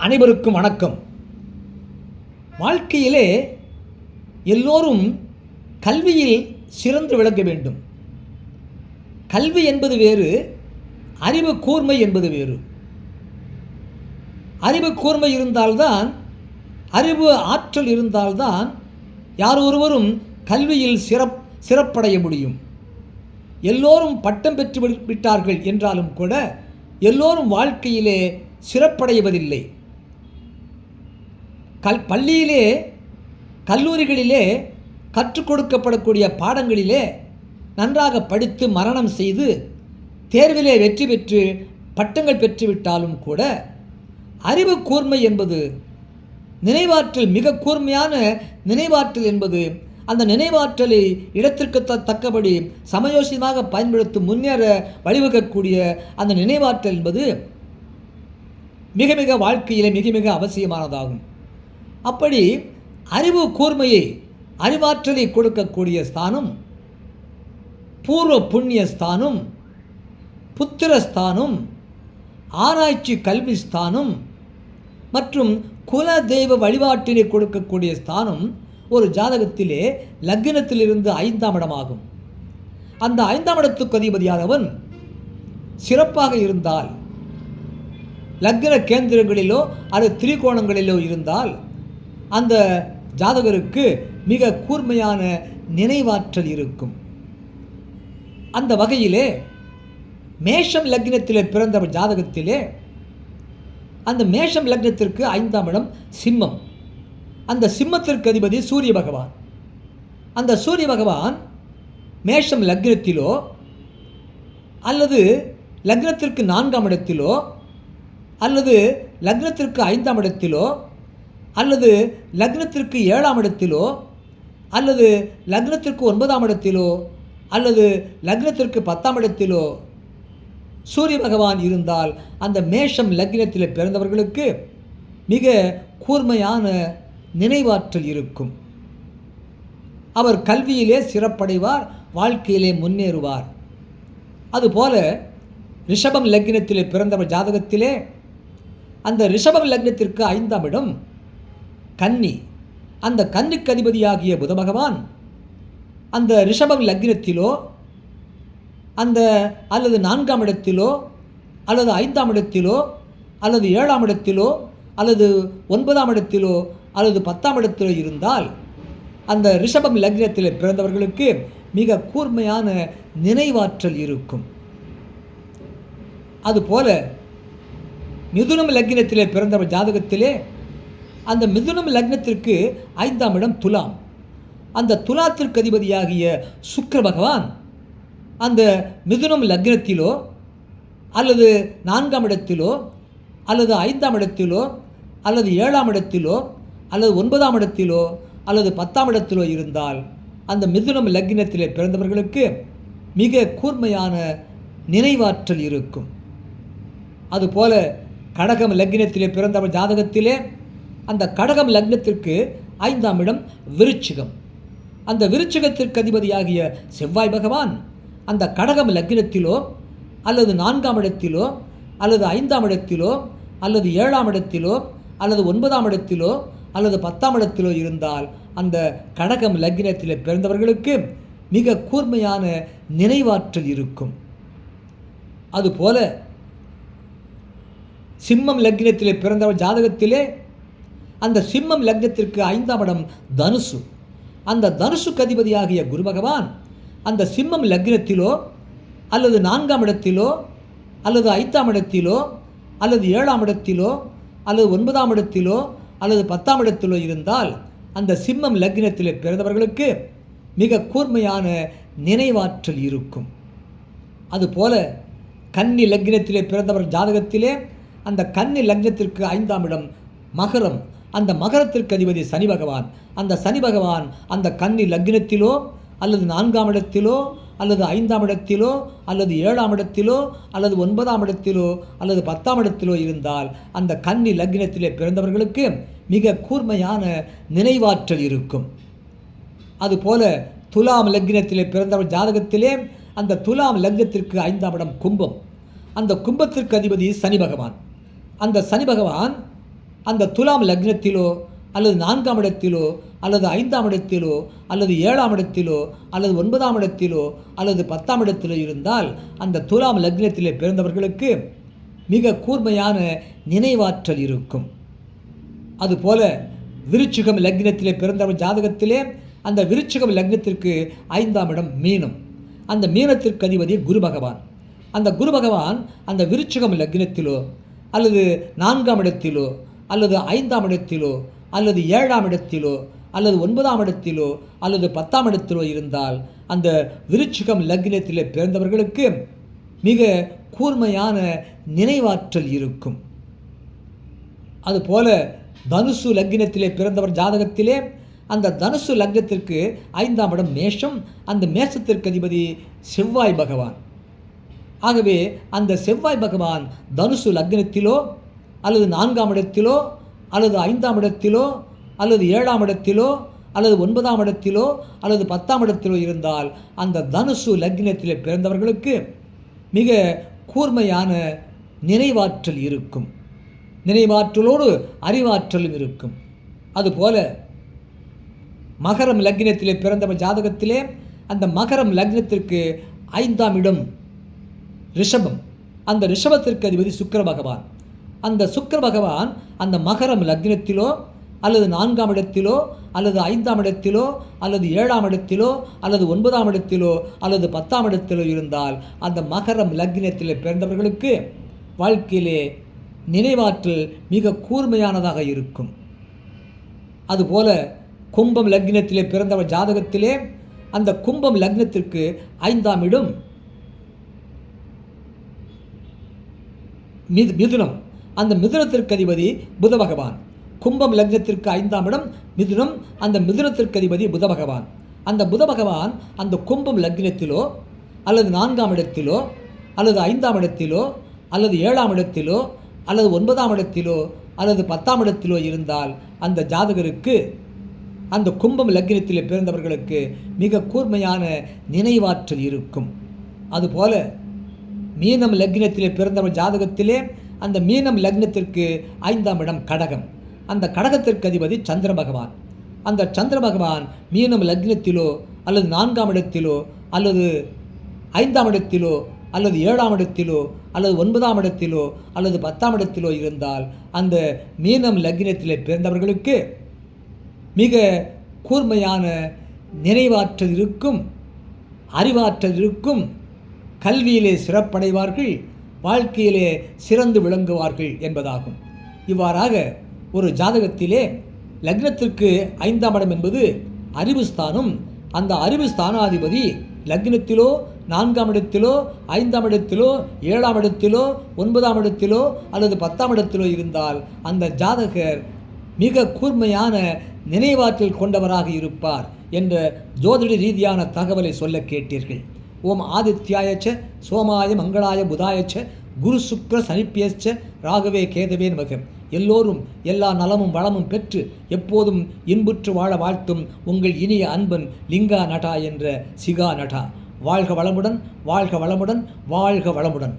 அனைவருக்கும் வணக்கம். வாழ்க்கையிலே எல்லோரும் கல்வியில் சிறந்து விளங்க வேண்டும். கல்வி என்பது வேறு அறிவு கூர்மை என்பது வேறு. அறிவு கூர்மை இருந்தால்தான் அறிவு ஆற்றல் இருந்தால்தான் யார் ஒருவரும் கல்வியில் சிறப் சிறப்படைய முடியும். எல்லோரும் பட்டம் பெற்று விட்டார்கள் என்றாலும் கூட எல்லோரும் வாழ்க்கையிலே சிறப்படைவதில்லை. கல் பள்ளியிலே கல்லூரிகளிலே கற்றுக் கொடுக்கப்படக்கூடிய பாடங்களிலே நன்றாக படித்து மரணம் செய்து தேர்விலே வெற்றி பெற்று பட்டங்கள் பெற்றுவிட்டாலும் கூட அறிவு கூர்மை என்பது நினைவாற்றல் மிக கூர்மையான நினைவாற்றல் என்பது அந்த நினைவாற்றலை இடத்திற்கு த- தக்கபடி சமயோசிதமாக பயன்படுத்தி முன்னேற வழிவகுக்கக்கூடிய அந்த நினைவாற்றல் என்பது மிக மிக வாழ்க்கையிலே மிக மிக அவசியமானதாகும். அப்படி அறிவு கூர்மையை அறிவாற்றலை கொடுக்கக்கூடிய ஸ்தானம் பூர்வ புண்ணிய ஸ்தானம் புத்திரஸ்தானம் ஆராய்ச்சி கல்வி ஸ்தானம் மற்றும் குல தெய்வ வழிபாட்டினை கொடுக்கக்கூடிய ஸ்தானம் ஒரு ஜாதகத்திலே லக்னத்திலிருந்து ஐந்தாம் இடமாகும். அந்த ஐந்தாம் இடத்துக்கு அதிபதியானவன் சிறப்பாக இருந்தால் லக்ன கேந்திரங்களிலோ அல்லது திரிகோணங்களிலோ இருந்தால் அந்த ஜாதகருக்கு மிக கூர்மையான நினைவாற்றல் இருக்கும். அந்த வகையிலே மேஷம் லக்னத்திலே பிறந்த ஜாதகத்திலே அந்த மேஷம் லக்னத்திற்கு ஐந்தாம் இடம் சிம்மம். அந்த சிம்மத்திற்கு அதிபதி சூரிய பகவான். அந்த சூரிய பகவான் மேஷம் லக்னத்திலோ அல்லது லக்னத்திற்கு நான்காம் இடத்திலோ அல்லது லக்னத்திற்கு ஐந்தாம் இடத்திலோ அல்லது லக்னத்திற்கு ஏழாம் இடத்திலோ அல்லது லக்னத்திற்கு ஒன்பதாம் இடத்திலோ அல்லது லக்னத்திற்கு பத்தாம் இடத்திலோ சூரிய பகவான் இருந்தால் அந்த மேஷம் லக்னத்தில் பிறந்தவர்களுக்கு மிக கூர்மையான நினைவாற்றல் இருக்கும். அவர் கல்வியிலே சிறப்படைவார் வாழ்க்கையிலே முன்னேறுவார். அதுபோல ரிஷபம் லக்னத்திலே பிறந்தவர் ஜாதகத்திலே அந்த ரிஷபம் லக்னத்திற்கு ஐந்தாம் இடம் கன்னி. அந்த கன்னிக்கு அதிபதியாகிய புத பகவான் அந்த ரிஷபம் லக்னத்திலோ அந்த அல்லது நான்காம் இடத்திலோ அல்லது ஐந்தாம் இடத்திலோ அல்லது ஏழாம் இடத்திலோ அல்லது ஒன்பதாம் இடத்திலோ அல்லது பத்தாம் இடத்திலோ இருந்தால் அந்த ரிஷபம் லக்னத்தில் பிறந்தவர்களுக்கு மிக கூர்மையான நினைவாற்றல் இருக்கும். அதுபோல மிதுனம் லக்னத்திலே பிறந்தவர் ஜாதகத்திலே அந்த மிதுனம் லக்னத்திற்கு ஐந்தாம் இடம் துலாம். அந்த துலாத்திற்கு அதிபதியாகிய சுக்கர பகவான் அந்த மிதுனம் லக்னத்திலோ அல்லது நான்காம் இடத்திலோ அல்லது ஐந்தாம் இடத்திலோ அல்லது ஏழாம் இடத்திலோ அல்லது ஒன்பதாம் இடத்திலோ அல்லது பத்தாம் இடத்திலோ இருந்தால் அந்த மிதுனம் லக்னத்திலே பிறந்தவர்களுக்கு மிக கூர்மையான நினைவாற்றல் இருக்கும். அதுபோல கடகம் லக்னத்திலே பிறந்தவர் ஜாதகத்திலே அந்த கடகம் லக்னத்திற்கு ஐந்தாம் இடம் விருச்சிகம். அந்த விருச்சிகத்திற்கு அதிபதியாகிய செவ்வாய் பகவான் அந்த கடகம் லக்னத்திலோ அல்லது நான்காம் இடத்திலோ அல்லது ஐந்தாம் இடத்திலோ அல்லது ஏழாம் இடத்திலோ அல்லது ஒன்பதாம் இடத்திலோ அல்லது பத்தாம் இடத்திலோ இருந்தால் அந்த கடகம் லக்னத்தில் பிறந்தவர்களுக்கு மிக கூர்மையான நினைவாற்றல் இருக்கும். அதுபோல சிம்மம் லக்னத்திலே பிறந்தவர் ஜாதகத்திலே அந்த சிம்மம் லக்னத்திற்கு ஐந்தாம் இடம் தனுசு. அந்த தனுசு கதிபதியாகிய குரு பகவான் அந்த சிம்மம் லக்னத்திலோ அல்லது நான்காம் இடத்திலோ அல்லது ஐந்தாம் இடத்திலோ அல்லது ஏழாம் இடத்திலோ அல்லது ஒன்பதாம் இடத்திலோ அல்லது பத்தாம் இடத்திலோ இருந்தால் அந்த சிம்மம் லக்னத்திலே பிறந்தவர்களுக்கு மிக கூர்மையான நினைவாற்றல் இருக்கும். அதுபோல கன்னி லக்னத்திலே பிறந்தவர் ஜாதகத்திலே அந்த கன்னி லக்னத்திற்கு ஐந்தாம் இடம் மகரம். அந்த மகரத்திற்கு அதிபதி சனி பகவான். அந்த சனி பகவான் அந்த கன்னி லக்னத்திலோ அல்லது நான்காம் இடத்திலோ அல்லது ஐந்தாம் இடத்திலோ அல்லது ஏழாம் இடத்திலோ அல்லது ஒன்பதாம் இடத்திலோ அல்லது பத்தாம் இடத்திலோ இருந்தால் அந்த கன்னி லக்னத்திலே பிறந்தவர்களுக்கு மிக கூர்மையான நினைவாற்றல் இருக்கும். அதுபோல துலாம் லக்னத்திலே பிறந்தவர் ஜாதகத்திலே அந்த துலாம் லக்னத்திற்கு ஐந்தாம் இடம் கும்பம். அந்த கும்பத்திற்கு அதிபதி சனி பகவான். அந்த சனி பகவான் அந்த துலாம் லக்னத்திலோ அல்லது நான்காம் இடத்திலோ அல்லது ஐந்தாம் இடத்திலோ அல்லது ஏழாம் இடத்திலோ அல்லது ஒன்பதாம் இடத்திலோ அல்லது பத்தாம் இடத்திலோ இருந்தால் அந்த துலாம் லக்னத்திலே பிறந்தவர்களுக்கு மிக கூர்மையான நினைவாற்றல் இருக்கும். அதுபோல விருச்சிகம் லக்னத்திலே பிறந்தவர் ஜாதகத்திலே அந்த விருச்சிகம் லக்னத்திற்கு ஐந்தாம் இடம் மீனம். அந்த மீனத்திற்கு அதிபதி குரு பகவான். அந்த குரு பகவான் அந்த விருச்சிகம் லக்னத்திலோ அல்லது நான்காம் இடத்திலோ அல்லது ஐந்தாம் இடத்திலோ அல்லது ஏழாம் இடத்திலோ அல்லது ஒன்பதாம் இடத்திலோ அல்லது பத்தாம் இடத்திலோ இருந்தால் அந்த விருச்சிகம் லக்னத்திலே பிறந்தவர்களுக்கு மிக கூர்மையான நினைவாற்றல் இருக்கும். அதுபோல தனுசு லக்னத்திலே பிறந்தவர் ஜாதகத்திலே அந்த தனுசு லக்னத்திற்கு ஐந்தாம் இடம் மேஷம் அந்த மேஷத்திற்கு அதிபதி செவ்வாய் பகவான். ஆகவே அந்த செவ்வாய் பகவான் தனுசு லக்னத்திலோ அல்லது நான்காம் இடத்திலோ அல்லது ஐந்தாம் இடத்திலோ அல்லது ஏழாம் இடத்திலோ அல்லது ஒன்பதாம் இடத்திலோ அல்லது பத்தாம் இடத்திலோ இருந்தால் அந்த தனுசு லக்னத்திலே பிறந்தவர்களுக்கு மிக கூர்மையான நினைவாற்றல் இருக்கும். நினைவாற்றலோடு அறிவாற்றலும் இருக்கும். அதுபோல மகரம் லக்னத்திலே பிறந்தவர் ஜாதகத்திலே அந்த மகரம் லக்னத்திற்கு ஐந்தாம் இடம் ரிஷபம். அந்த ரிஷபத்திற்கு அதிபதி சுக்கர பகவான். அந்த சுக்கர பகவான் அந்த மகரம் லக்னத்திலோ அல்லது நான்காம் இடத்திலோ அல்லது ஐந்தாம் இடத்திலோ அல்லது ஏழாம் இடத்திலோ அல்லது ஒன்பதாம் இடத்திலோ அல்லது பத்தாம் இடத்திலோ இருந்தால் அந்த மகரம் லக்னத்திலே பிறந்தவர்களுக்கு வாழ்க்கையிலே நினைவாற்றல் மிக கூர்மையானதாக இருக்கும். அதுபோல கும்பம் லக்னத்திலே பிறந்தவர் ஜாதகத்திலே அந்த கும்பம் லக்னத்திற்கு ஐந்தாம் இடம் மிது மிதுனம். அந்த மிதுனத்திற்கு அதிபதி புத பகவான் கும்பம் லக்னத்திற்கு ஐந்தாம் இடம் மிதுனம் அந்த மிதுனத்திற்கு அதிபதி புத பகவான் அந்த புத பகவான் அந்த கும்பம் லக்னத்திலோ அல்லது நான்காம் இடத்திலோ அல்லது ஐந்தாம் இடத்திலோ அல்லது ஏழாம் இடத்திலோ அல்லது ஒன்பதாம் இடத்திலோ அல்லது பத்தாம் இடத்திலோ இருந்தால் அந்த ஜாதகருக்கு அந்த கும்பம் லக்னத்திலே பிறந்தவர்களுக்கு மிக கூர்மையான நினைவாற்றல் இருக்கும். அதுபோல மீனம் லக்னத்திலே பிறந்தவர் ஜாதகத்திலே அந்த மீனம் லக்னத்திற்கு ஐந்தாம் இடம் கடகம். அந்த கடகத்திற்கு அதிபதி சந்திர பகவான். அந்த சந்திர பகவான் மீனம் லக்னத்திலோ அல்லது நான்காம் இடத்திலோ அல்லது ஐந்தாம் இடத்திலோ அல்லது ஏழாம் இடத்திலோ அல்லது ஒன்பதாம் இடத்திலோ அல்லது பத்தாம் இடத்திலோ இருந்தால் அந்த மீனம் லக்னத்திலே பிறந்தவர்களுக்கு மிக கூர்மையான நினைவாற்றல் இருக்கும் அறிவாற்றல் இருக்கும் கல்வியிலே சிறப்படைவார்கள் வாழ்க்கையிலே சிறந்து விளங்குவார்கள் என்பதாகும். இவ்வாறாக ஒரு ஜாதகத்திலே லக்னத்திற்கு ஐந்தாம் இடம் என்பது அறிவு ஸ்தானம். அந்த அறிவு ஸ்தானாதிபதி லக்னத்திலோ நான்காம் இடத்திலோ ஐந்தாம் இடத்திலோ ஏழாம் இடத்திலோ ஒன்பதாம் இடத்திலோ அல்லது பத்தாம் இடத்திலோ இருந்தால் அந்த ஜாதகர் மிக கூர்மையான நினைவாற்றல் கொண்டவராக இருப்பார் என்ற ஜோதிட ரீதியான தகவலை சொல்ல கேட்டீர்கள். ஓம் ஆதித்யாயச்ச சோமாய மங்களாய புதாயச்ச குரு சுக்ர சனிப்பியச்ச ராகவே கேதவே நமக. எல்லோரும் எல்லா நலமும் வளமும் பெற்று எப்போதும் இன்புற்று வாழ வாழ்த்தும் உங்கள் இனிய அன்பன் லிங்கா நட்டா என்ற சிகா நட்டா. வாழ்க வளமுடன் வாழ்க வளமுடன் வாழ்க வளமுடன்.